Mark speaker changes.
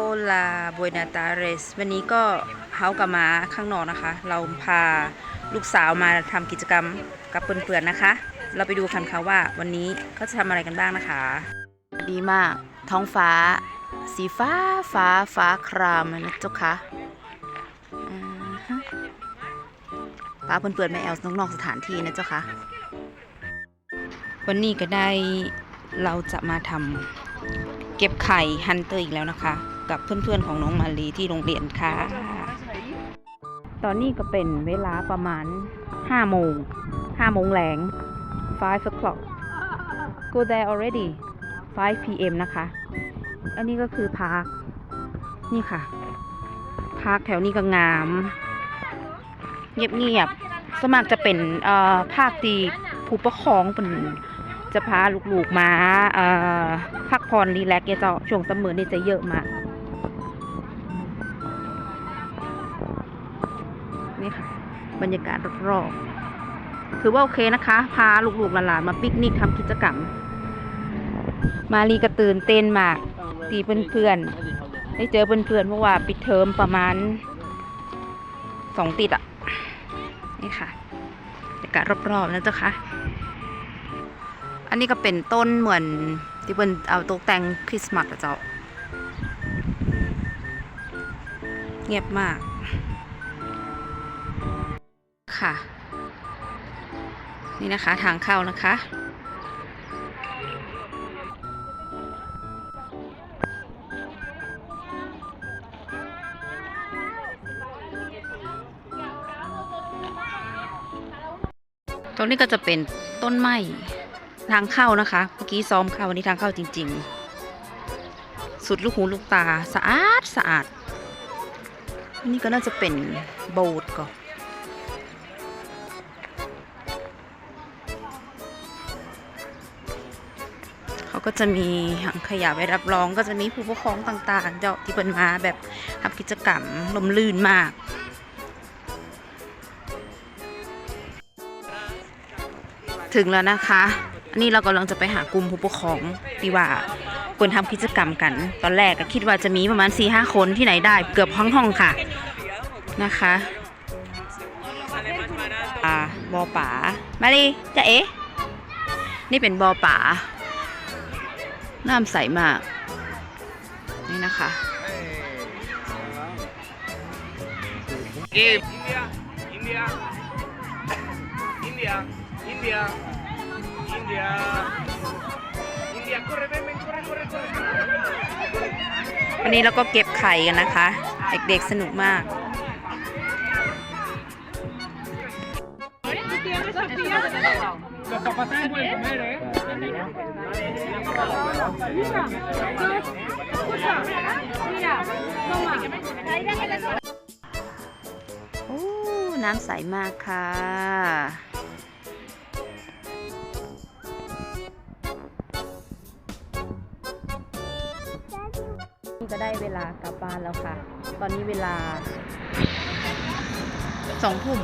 Speaker 1: โอลาบวยนาตาเรส วันนี้ก็เฮากลับมาข้างนอกนะคะ เราพาลูกสาวมาทำกิจกรรมกับเพื่อนๆนะคะ เราไปดูกันค่ะว่าวันนี้เขาจะทำอะไรกันบ้างนะคะ ดีมาก ท้องฟ้า สีฟ้าฟ้าฟ้าครามเลยนะเจ้าคะอ่าฮะป้าเพื่อนๆไม่แอลนอกๆสถานที่นะเจ้าคะวันนี้ก็ได้เราจะมาทำเก็บไข่ฮันเตอร์อีกแล้วนะคะ กับเพื่อนๆของน้องมาลีที่โรงเรียนค่ะ ตอนนี้ก็เป็นเวลาประมาณ5โมง5โมงแหลง5 o'clock go there already 5 p.m. นะคะ อันนี้ก็คือพาร์ค นี่ค่ะ พาร์คแถวนี้ก็งาม เงียบๆ สมัครจะเป็นเอ่อภาคตีผู้ปกครองเป็นจะพาลูกๆมาเอ่อพักผ่อนรีแลกซ์เจ้าช่วงซัมอนี่จะเยอะมาก นี่ค่ะ บรรยากาศรอบๆถือว่าโอเคนะคะ พาลูกๆหลานๆมาปิกนิกทำกิจกรรม มารีก็ตื่นเต้นมากตีเพื่อนๆได้เจอเพื่อนๆเพราะว่าปิดเทอมประมาณสองติดอะ นี่ค่ะบรรยากาศรอบๆนะเจ้าค่ะอันนี้ก็เป็นต้นเหมือนที่เป็นเอาตกแต่งคริสต์มาสอะเจ้า เงียบมาก ค่ะ นี่นะคะทางเข้านะคะ ตรงนี้ก็จะเป็นต้นไม้ทางเข้านะคะ เมื่อกี้ซ้อมเข้าวันนี้ทางเข้าจริง ๆ สุดลูกหูลูกตาสะอาดสะอาดนนี้ก็น่าจะเป็นโบสถ์ก่อน เขาก็จะมีถังขยะไว้รับรอง ก็จะมีผู้ปกครองต่างๆ เจ้าที่เป็นมาแบบทำกิจกรรมลมลื่นมากถึงแล้วนะคะ อันนี้เรากำลังจะไปหากลุ่มผู้ปกครองที่ว่าควรทำกิจกรรมกัน ตอนแรกก็คิดว่าจะมีประมาณ4ีหคนที่ไหนได้เกือบห้องห้องค่ะนะคะอ่าบอป่ามาดิจะเอ๊นี่เป็นบอป่า น้ำใสมาก นี่นะคะ
Speaker 2: Game. India. India. India. India. India. India, corre, ven, ven, corre, corre, corre.
Speaker 1: วันนี้เราก็เก็บไข่กันนะคะ เด็กๆสนุกมาก
Speaker 2: Los
Speaker 1: โอ้ น้ำใสมากค่ะ นี่ก็ได้เวลากลับบ้านแล้วค่ะ ตอนนี้เวลาสองทุ่ม